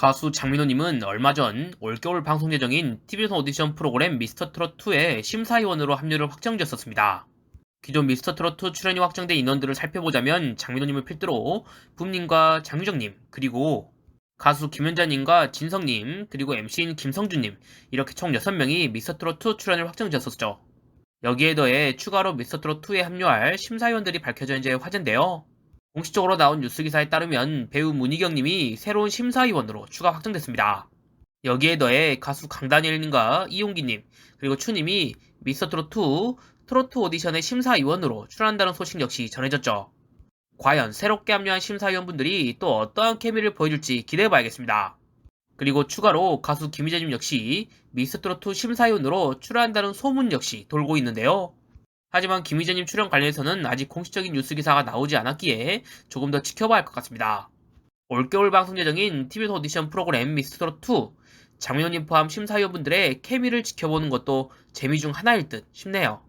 가수 장민호님은 얼마 전 올겨울 방송 예정인 TV조선 오디션 프로그램 미스터트롯2의 심사위원으로 합류를 확정지었습니다. 기존 미스터트롯2 출연이 확정된 인원들을 살펴보자면 장민호님을 필두로 붐님과 장유정님 그리고 가수 김연자님과 진성님 그리고 MC인 김성준님 이렇게 총 6명이 미스터트롯2 출연을 확정지었었죠. 여기에 더해 추가로 미스터트롯2에 합류할 심사위원들이 밝혀져 이제 화제인데요. 공식적으로 나온 뉴스 기사에 따르면 배우 문희경 님이 새로운 심사위원으로 추가 확정됐습니다. 여기에 더해 가수 강다니엘 님과 이용기 님 그리고 추 님이 미스터트롯2 트로트 오디션의 심사위원으로 출연한다는 소식 역시 전해졌죠. 과연 새롭게 합류한 심사위원분들이 또 어떠한 케미를 보여줄지 기대해봐야겠습니다. 그리고 추가로 가수 김희재님 역시 미스터트롯2 심사위원으로 출연한다는 소문 역시 돌고 있는데요. 하지만 김희재님 출연 관련해서는 아직 공식적인 뉴스 기사가 나오지 않았기에 조금 더 지켜봐야 할 것 같습니다. 올겨울 방송 예정인 TV에서 오디션 프로그램 미스터트롯2 장민호님 포함 심사위원분들의 케미를 지켜보는 것도 재미 중 하나일 듯 싶네요.